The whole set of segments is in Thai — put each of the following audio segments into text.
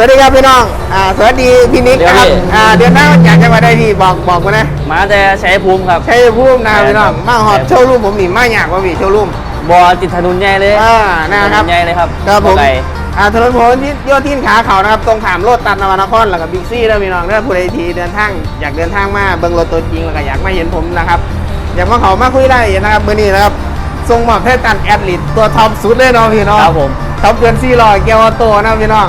สวัสดีครับพี่น้อง อ่า สวัสดีพี่นิกนะครับ เดี๋ยวพี่ อ่า เดือนหน้าอยากจะมาได้ที่บอกบอกมานะมาแต่ชัยภูมิครับ ใช้พูดนะพี่น้อง มาหอดใช่โชว์รูมผมนี่มาอยากว่าพี่โชว์รูม บอติดถนนใหญ่เลยอ่านะครับถนนใหญ่เลยครับครับผม ไกลอ่าถนนพหลที่ยอดที่ขาเขานะครับ ตรงขามโลดตัดนวนครแล้วก็บิ๊กซี่แล้วพี่น้องถ้าผู้ใดทีเดินทางอยากเดินทางมาเบิ่งรถตัวจริงแล้วก็อยากมาเห็นผมนะครับ อยากมาเขามาคุยได้นะครับมื่อนี้นะครับทรงหมอบให้ตันแอดลิตตัวท็อปสุดเลยเนาะพี่น้อง ครับผม ท็อปเกินซี่ลอยเกียวออโต้นะพี่น้อง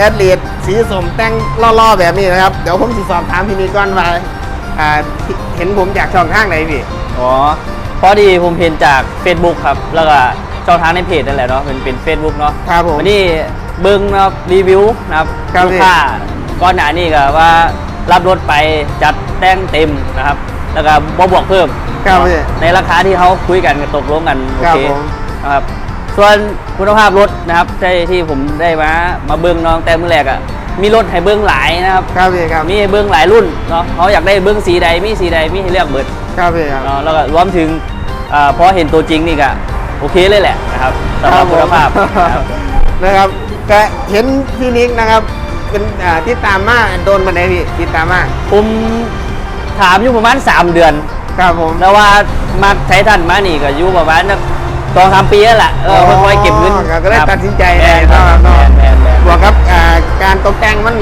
แอดลีดสีสมแต่งล่อๆแบบนี้นะครับ เดี๋ยวผมสิสอบถามพี่นิกก่อนว่าอ่าเห็นผมอยากช่องทางไหนพี่อ๋อพอดีผมเห็นจาก Facebook ครับ แล้วก็ช่องทางในเพจนั่นแหละเนาะเป็นเป็น Facebook เนาะครับผมวันนี้เบิ้งนะครับรีวิวนะครับครับลูกค้าก้อนหนานี่ก็ว่ารับรถไปจัดแต่งเต็มนะครับ แล้วก็บ่บวกเพิ่มครับพี่ในราคาที่เขาคุยกันตกลงกันโอครับเคผม นะครับ ส่วนคุณภาพรถนะครับที่ที่ผมได้มามาเบิ้งน้องแต่มือแรกอะ่ะมีรถให้เบิ้งหลายนะครับครับพี่ครับมีให้เบิ้งหลายรุ่นเนาะเขาอยากได้เบิ้งสีใดมีสีใดมีให้เลือกเบิดครับพี่ครับเนาะแล้วก็รวมถึงอ่าพอเห็นตัวจริงนี่ก็โอเคเลยแหละนะครับสำหรับคุณภาพนะครับนะครับก็เห็นพี่นิกนะครับเป็นอ่าที่ตามมาโดนมาไหนพี่ที่ตามมาผมถามอยู่ประมาณ 3 เดือน ครับผมแล้วว่ามาใช้ทันมานี่ก็อยู่ประมาณสัก สองสามปีแล้วล่ะเออค่อยๆเก็บเงินก็เลยครับตัดสินใจแมนเนาะแมเนาะนแมนแมน บวกกับอ่าการตกแต่งมัน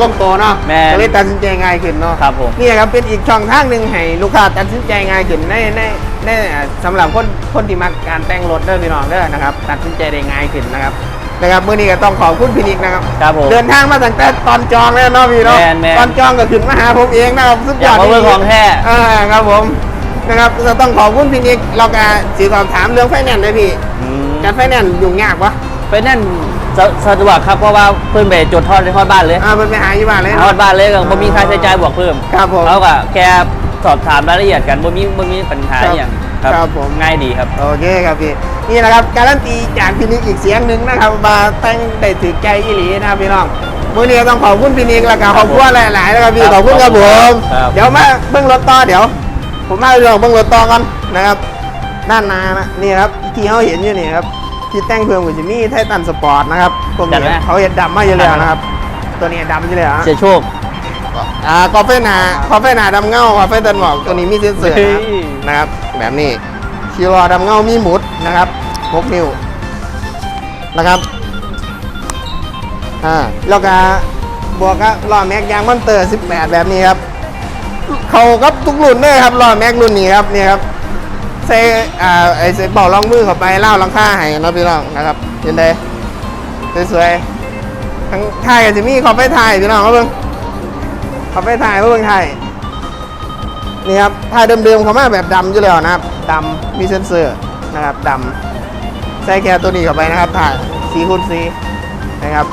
ล่มโตวเนาะแม่นก็เลยตัดสินใจง่ายขึ้นเนาะครับผม นี่ครับเป็นอีกช่องทางหนึ่งให้ลูกค้าตัดสินใจง่ายขึ้นในในในอ่าสำหรับคนคนที่มักการแต่งรถเด้อพี่น้องเด้อนะครับตัดสินใจได้ง่ายขึ้นนะครับนะครับเมื่อนี้ก็ต้องขอบคุณพี่นิกนะครับครับผม เดินทางมาตั้งแต่ตอนจองแล้วเนาะพี่เนาะแม่นแม่น ตอนจองก็ขึ้นมาหาผมเองนะครับสุดยอยาอกดมาเบิ่งจริของแท้ อ่าครับผม นะครับก็ต้องขอบคุณพี่นิกเราก็สีสอบถามเรื่องไฟแนนซ์เลยพี่อืมการไฟแนนซ์ยุ่งยากปะเป็นนั่นสะสะดวกครับเพราะว่าเพิ่นไปจดทอดในทอดบ้านเลยอ่ามันไปหาอยู่บ้านเลยทอดบ้านเลยก็บ่มีค่าใช้จ่ายบวกเพิ่มครับผมแล้วก็แค่สอบถามรายละเอียดกันบ่มีบ่มีปัญหาครับอหย่างครับผมง่ายดีครับโอเคครับพี่นี่นะครับการันตีจากพี่นิกอีกเสียงหนึ่งนะครับมาแต่งได้ถือใจอีหลีนะครับพี่น้องมื่อนี้ต้องขอบคุณพี่นิกแล้วก็ขอบคุณหลายๆนะครับพี่ครับขอบคุณครับผมครับเดี๋ยวมาเบิ้งรถต่อเดี๋ยว ผมมาเรื่องเบิ้งรถต่อกันนะครับ ด้านหน้านะนี่ครับที่เขาเห็นอยู่นี่ครับที่แต่งเพิ่มกับจะมีไททันสปอร์ตนะครับผมจัดไหม เห็นเขาเห็นดำมาอยู่แล้วนะครับ ตัวนี้ดำอยู่แล้วเสียโชค อ่ากาแฟหนาคาแฟหนาดำเงากาแฟตันหมอกตัวนี้มีเซ็นเซอร์เฮ้นะยนะครับ แบบนี้คิวอดำเงามีหมุดนะครับพกนิ้วนะครับอ่าแล้วก็บวกกับล้อแม็กยางมอนเตอร์ 18 แบบนี้ครับ เขากับทุกรุ่นเลยครับล้อแม็กรุ่นนี้ครับนี่ครับใส่อ่าไอ้ใส่เป่าล่องมือเข้าไปเล่าลังค่าให้นะพี่น้องนะครับเห็นไดสวยๆทั้งท้ายก็จะมีขอบไฟท้ายพี่น้องครับเบิ่งขอบไท้ายมาเบิ่งท้ายนี่ครับท้ายเดิมๆเขามาแบบดำอยู่แล้วนะครับดำมีเซนเซอร์นะครับดำใส่แค่ตัวนี้เข้าไปนะครับถ่ายสีคูณสีนะครับ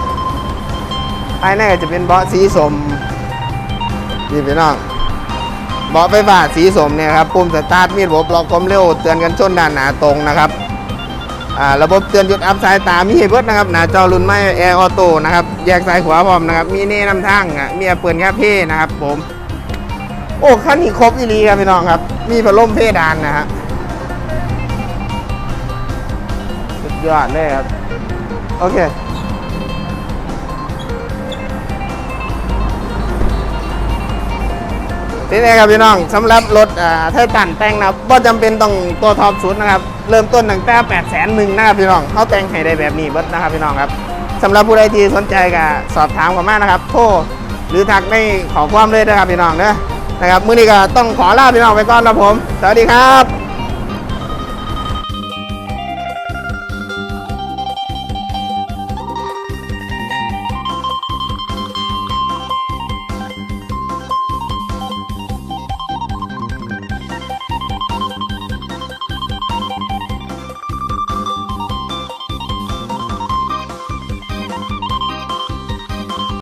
ภายในก็จะเป็นเบาะสีสมนี่พี่น้อง บาะไฟฟ้าสีสมเนี่ยครับปุ่มสตาร์ทมีระบบล็อกความเร็วเตือนกันชนด้านหนาตรงนะครับระบบเตือนหยุดอัพสายตามีเบิดนะครับหน้าจอรุ่นใหม่แอร์ออโต้นะครับแยกซ้ายขวาพร้อมนะครับมีเน่นำทางะมีเปิดแค่เพนะครับผมโอ้คันนี้ครบอีหลีครับพี่น้องครับ มีพัดลมเพดานนะฮะสุดยอดเลยครับ โอเค ทีนี้ครับพี่น้องสำหรับรถอ่าไทตันแต่งนะครับก็จำเป็นต้องตัวท็อปสุดนะครับเริ่มต้นตั้งแต่8 0 0 0 0หนึ่งนะครับพี่น้องเขาแต่งให้ได้แบบนี้เบิดนะครับพี่น้องครับสำหรับผู้ใดที่สนใจก็สอบถามกันมานะครับโทรหรือทักในขอความเลยนะครับพี่น้องนะนะครับมื้อนี้ก็ต้องขอลาพี่น้องไปก่อนนะผม สวัสดีครับ